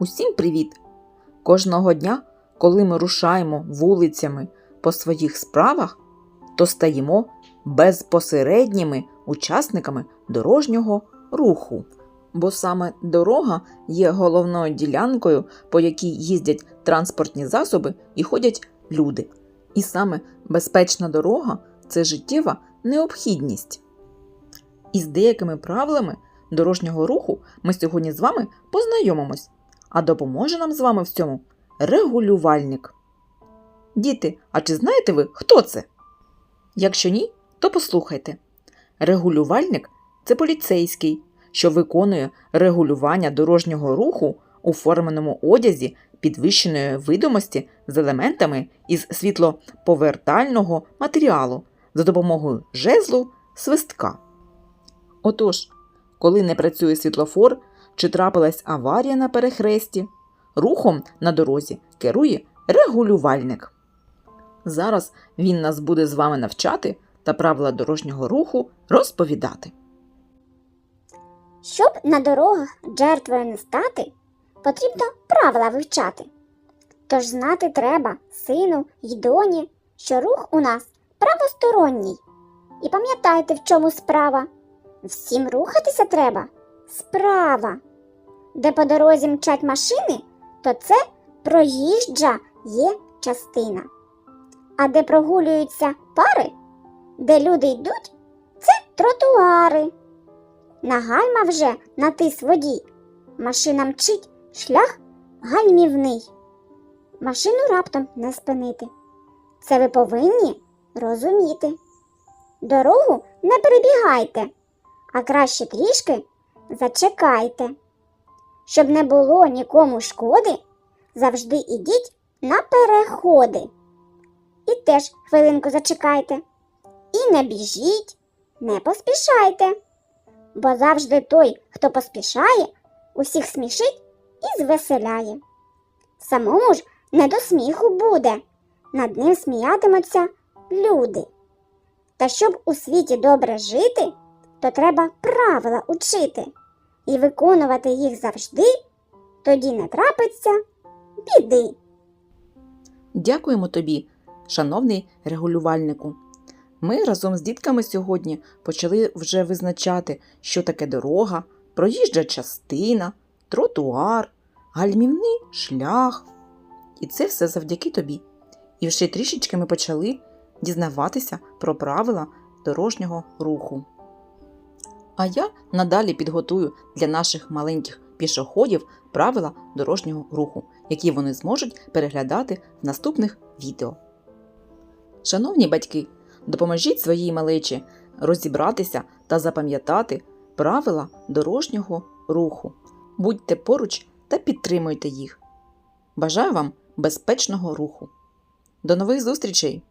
Усім привіт! Кожного дня, коли ми рушаємо вулицями по своїх справах, то стаємо безпосередніми учасниками дорожнього руху. Бо саме дорога є головною ділянкою, по якій їздять транспортні засоби і ходять люди. І саме безпечна дорога це життєва необхідність. І з деякими правилами дорожнього руху ми сьогодні з вами познайомимось, а допоможе нам з вами в цьому регулювальник. Діти, а чи знаєте ви, хто це? Якщо ні, то послухайте. Регулювальник це поліцейський, що виконує регулювання дорожнього руху у форменому одязі підвищеної видимості з елементами із світлоповертального матеріалу за допомогою жезлу свистка. Отож, коли не працює світлофор чи трапилась аварія на перехресті, рухом на дорозі керує регулювальник. Зараз він нас буде з вами навчати та правила дорожнього руху розповідати. Щоб на дорогах жертвою не стати, потрібно правила вивчати. Тож знати треба, сину й доні, що рух у нас правосторонній. І пам'ятайте, в чому справа. Всім рухатися треба справа. Де по дорозі мчать машини, то це проїжджа є частина. А де прогулюються пари, де люди йдуть, це тротуари. На гальма вже натис водій. Машина мчить, шлях гальмівний. Машину раптом не спинити. Це ви повинні розуміти. Дорогу не перебігайте, а краще трішки зачекайте. Щоб не було нікому шкоди, завжди ідіть на переходи. І теж хвилинку зачекайте. І не біжіть, не поспішайте бо завжди той, хто поспішає, усіх смішить і звеселяє. Самому ж не до сміху буде, над ним сміятимуться люди. Та щоб у світі добре жити, то треба правила учити і виконувати їх завжди, тоді не трапиться біди. Дякуємо тобі, шановний регулювальнику. Ми разом з дітками сьогодні почали вже визначати, що таке дорога, проїжджа частина, тротуар, гальмівний шлях. І це все завдяки тобі. І ще трішечки ми почали дізнаватися про правила дорожнього руху. А я надалі підготую для наших маленьких пішоходів правила дорожнього руху, які вони зможуть переглядати в наступних відео. Шановні батьки, допоможіть своїй малечі розібратися та запам'ятати правила дорожнього руху. Будьте поруч та підтримуйте їх. Бажаю вам безпечного руху. До нових зустрічей!